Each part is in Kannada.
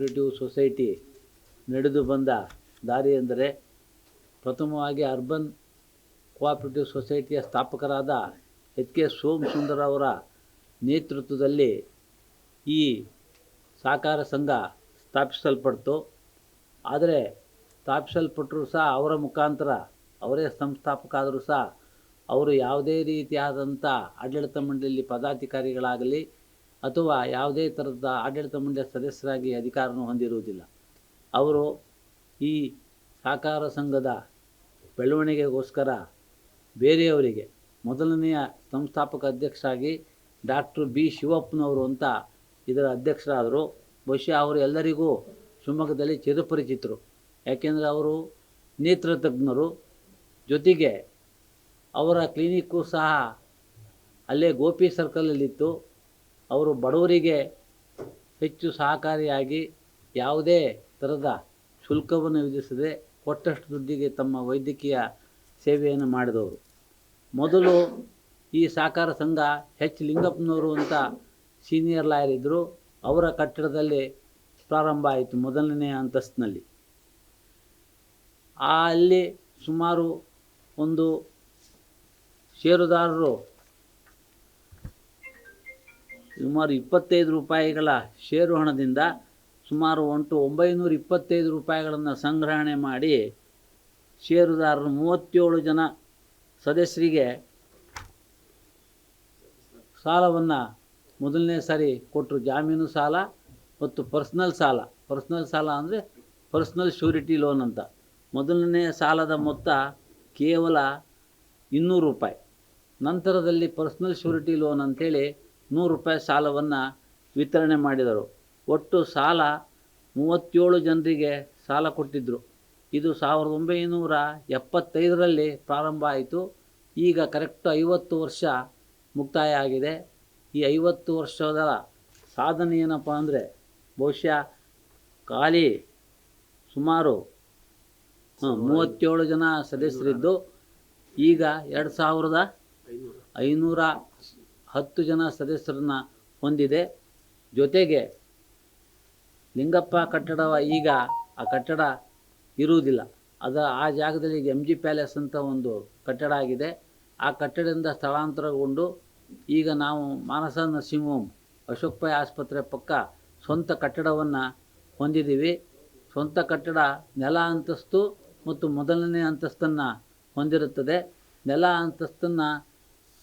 ಕೋಆಪರೇಟಿವ್ ಸೊಸೈಟಿ ನಡೆದು ಬಂದ ದಾರಿ ಎಂದರೆ ಪ್ರಥಮವಾಗಿ ಅರ್ಬನ್ ಕೋಆಪರೇಟಿವ್ ಸೊಸೈಟಿಯ ಸ್ಥಾಪಕರಾದ ಎಚ್ ಕೆ ಸೋಮಸುಂದರ್ ಅವರ ನೇತೃತ್ವದಲ್ಲಿ ಈ ಸಹಕಾರ ಸಂಘ ಸ್ಥಾಪಿಸಲ್ಪಡ್ತು. ಆದರೆ ಸ್ಥಾಪಿಸಲ್ಪಟ್ಟರೂ ಸಹ ಅವರ ಮುಖಾಂತರ ಅವರೇ ಸಂಸ್ಥಾಪಕ ಆದರೂ ಸಹ ಅವರು ಯಾವುದೇ ರೀತಿಯಾದಂಥ ಆಡಳಿತ ಮಂಡಳಿಯಲ್ಲಿ ಪದಾಧಿಕಾರಿಗಳಾಗಲಿ ಅಥವಾ ಯಾವುದೇ ಥರದ ಆಡಳಿತ ಮಂಡಳಿಯ ಸದಸ್ಯರಾಗಿ ಅಧಿಕಾರವನ್ನು ಹೊಂದಿರುವುದಿಲ್ಲ. ಅವರು ಈ ಸಹಕಾರ ಸಂಘದ ಬೆಳವಣಿಗೆಗೋಸ್ಕರ ಬೇರೆಯವರಿಗೆ ಮೊದಲನೆಯ ಸಂಸ್ಥಾಪಕ ಅಧ್ಯಕ್ಷರಾಗಿ ಡಾಕ್ಟರ್ ಬಿ ಶಿವಪ್ಪನವರು ಅಂತ ಇದರ ಅಧ್ಯಕ್ಷರಾದರು. ಬಹುಶಃ ಅವರು ಎಲ್ಲರಿಗೂ ಶಿವಮೊಗ್ಗದಲ್ಲಿ ಚಿರಪರಿಚಿತರು. ಯಾಕೆಂದರೆ ಅವರು ನೇತ್ರ ತಜ್ಞರು. ಜೊತೆಗೆ ಅವರ ಕ್ಲಿನಿಕ್ಕು ಸಹ ಅಲ್ಲೇ ಗೋಪಿ ಸರ್ಕಲಲ್ಲಿತ್ತು. ಅವರು ಬಡವರಿಗೆ ಹೆಚ್ಚು ಸಹಕಾರಿಯಾಗಿ ಯಾವುದೇ ಥರದ ಶುಲ್ಕವನ್ನು ವಿಧಿಸದೆ ಕೊಟ್ಟಷ್ಟು ದುಡ್ಡಿಗೆ ತಮ್ಮ ವೈದ್ಯಕೀಯ ಸೇವೆಯನ್ನು ಮಾಡಿದವರು. ಮೊದಲು ಈ ಸಹಕಾರ ಸಂಘ ಹೆಚ್ ಲಿಂಗಪ್ಪನವರು ಅಂತ ಸೀನಿಯರ್ ಲಾಯರ್ ಇದ್ದರು ಅವರ ಕಟ್ಟಡದಲ್ಲಿ ಪ್ರಾರಂಭ ಆಯಿತು ಮೊದಲನೇ ಅಂತಸ್ತಿನಲ್ಲಿ. ಅಲ್ಲಿ ಸುಮಾರು ಒಂದು ಷೇರುದಾರರು ಸುಮಾರು ಇಪ್ಪತ್ತೈದು ರೂಪಾಯಿಗಳ ಷೇರು ಹಣದಿಂದ ಸುಮಾರು ಒಂಟು ಒಂಬೈನೂರ ಇಪ್ಪತ್ತೈದು ರೂಪಾಯಿಗಳನ್ನು ಸಂಗ್ರಹಣೆ ಮಾಡಿ ಷೇರುದಾರರು ಮೂವತ್ತೇಳು ಜನ ಸದಸ್ಯರಿಗೆ ಸಾಲವನ್ನು ಮೊದಲನೇ ಸಾರಿ ಕೊಟ್ಟರು ಜಾಮೀನು ಸಾಲ ಮತ್ತು ಪರ್ಸ್ನಲ್ ಸಾಲ. ಪರ್ಸ್ನಲ್ ಸಾಲ ಅಂದರೆ ಪರ್ಸ್ನಲ್ ಶ್ಯೂರಿಟಿ ಲೋನ್ ಅಂತ. ಮೊದಲನೇ ಸಾಲದ ಮೊತ್ತ ಕೇವಲ ಇನ್ನೂರು ರೂಪಾಯಿ. ನಂತರದಲ್ಲಿ ಪರ್ಸ್ನಲ್ ಶ್ಯೂರಿಟಿ ಲೋನ್ ಅಂತೇಳಿ ನೂರು ರೂಪಾಯಿ ಸಾಲವನ್ನು ವಿತರಣೆ ಮಾಡಿದರು. ಒಟ್ಟು ಸಾಲ ಮೂವತ್ತೇಳು ಜನರಿಗೆ ಸಾಲ ಕೊಟ್ಟಿದ್ದರು ಇದು ಸಾವಿರದ ಒಂಬೈನೂರ ಎಪ್ಪತ್ತೈದರಲ್ಲಿ ಪ್ರಾರಂಭ ಆಯಿತು. ಈಗ ಕರೆಕ್ಟ್ ಐವತ್ತು ವರ್ಷ ಮುಕ್ತಾಯ ಆಗಿದೆ. ಈ ಐವತ್ತು ವರ್ಷದ ಸಾಧನೆ ಏನಪ್ಪ ಅಂದರೆ ಬಹುಶಃ ಖಾಲಿ ಸುಮಾರು ಮೂವತ್ತೇಳು ಜನ ಸದಸ್ಯರಿದ್ದು. ಈಗ ಎರಡು ಸಾವಿರದ ಐನೂರ ಹತ್ತು ಜನ ಸದಸ್ಯರನ್ನ ಹೊಂದಿದೆ. ಜೊತೆಗೆ ಲಿಂಗಪ್ಪ ಕಟ್ಟಡ ಈಗ ಆ ಕಟ್ಟಡ ಇರುವುದಿಲ್ಲ. ಅದು ಆ ಜಾಗದಲ್ಲಿ ಎಂ ಜಿ ಪ್ಯಾಲೇಸ್ ಅಂತ ಒಂದು ಕಟ್ಟಡ ಆಗಿದೆ. ಆ ಕಟ್ಟಡದಿಂದ ಸ್ಥಳಾಂತರಗೊಂಡು ಈಗ ನಾವು ಮಾನಸ ನರ್ಸಿಂಗ್ ಹೋಮ್ ಅಶೋಕ್ ಪೈ ಆಸ್ಪತ್ರೆ ಪಕ್ಕ ಸ್ವಂತ ಕಟ್ಟಡವನ್ನು ಹೊಂದಿದ್ದೀವಿ. ಸ್ವಂತ ಕಟ್ಟಡ ನೆಲ ಅಂತಸ್ತು ಮತ್ತು ಮೊದಲನೇ ಅಂತಸ್ತನ್ನು ಹೊಂದಿರುತ್ತದೆ. ನೆಲ ಅಂತಸ್ತನ್ನು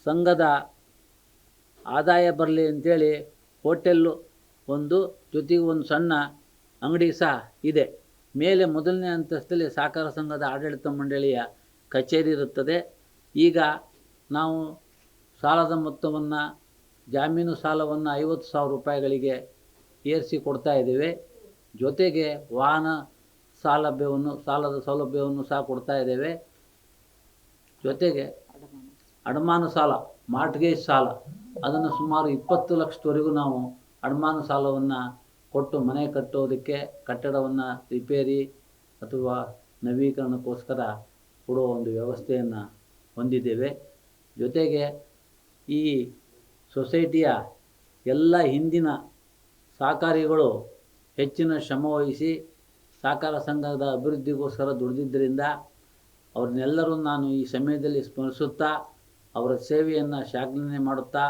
ಸಂಘದ ಆದಾಯ ಬರಲಿ ಅಂತೇಳಿ ಹೋಟೆಲ್ಲು ಒಂದು, ಜೊತೆಗೆ ಒಂದು ಸಣ್ಣ ಅಂಗಡಿ ಸಹ ಇದೆ. ಮೇಲೆ ಮೊದಲನೇ ಅಂತಸ್ತಲ್ಲಿ ಸಹಕಾರ ಸಂಘದ ಆಡಳಿತ ಮಂಡಳಿಯ ಕಚೇರಿ ಇರುತ್ತದೆ. ಈಗ ನಾವು ಸಾಲದ ಮೊತ್ತವನ್ನು, ಜಾಮೀನು ಸಾಲವನ್ನು ಐವತ್ತು ಸಾವಿರ ರೂಪಾಯಿಗಳಿಗೆ ಏರಿಸಿ ಕೊಡ್ತಾ ಇದ್ದೇವೆ. ಜೊತೆಗೆ ವಾಹನ ಸೌಲಭ್ಯವನ್ನು, ಸಾಲದ ಸೌಲಭ್ಯವನ್ನು ಸಹ ಕೊಡ್ತಾ ಇದ್ದೇವೆ. ಜೊತೆಗೆ ಅಡಮಾನ ಸಾಲ, ಮಾರ್ಟ್ಗೇಜ್ ಸಾಲ ಅದನ್ನು ಸುಮಾರು ಇಪ್ಪತ್ತು ಲಕ್ಷದವರೆಗೂ ನಾವು ಅಡಮಾನ ಸಾಲವನ್ನು ಕೊಟ್ಟು ಮನೆ ಕಟ್ಟೋದಕ್ಕೆ, ಕಟ್ಟಡವನ್ನು ರಿಪೇರಿ ಅಥವಾ ನವೀಕರಣಕ್ಕೋಸ್ಕರ ಕೊಡುವ ಒಂದು ವ್ಯವಸ್ಥೆಯನ್ನು ಹೊಂದಿದ್ದೇವೆ. ಜೊತೆಗೆ ಈ ಸೊಸೈಟಿಯ ಎಲ್ಲ ಹಿಂದಿನ ಸಹಕಾರಿಗಳು ಹೆಚ್ಚಿನ ಶ್ರಮವಹಿಸಿ ಸಹಕಾರ ಸಂಘದ ಅಭಿವೃದ್ಧಿಗೋಸ್ಕರ ದುಡಿದಿದ್ದರಿಂದ ಅವ್ರನ್ನೆಲ್ಲರೂ ನಾನು ಈ ಸಮಯದಲ್ಲಿ ಸ್ಮರಿಸುತ್ತಾ, ಅವರ ಸೇವೆಯನ್ನು ಶ್ಲಾಘನೆ ಮಾಡುತ್ತಾ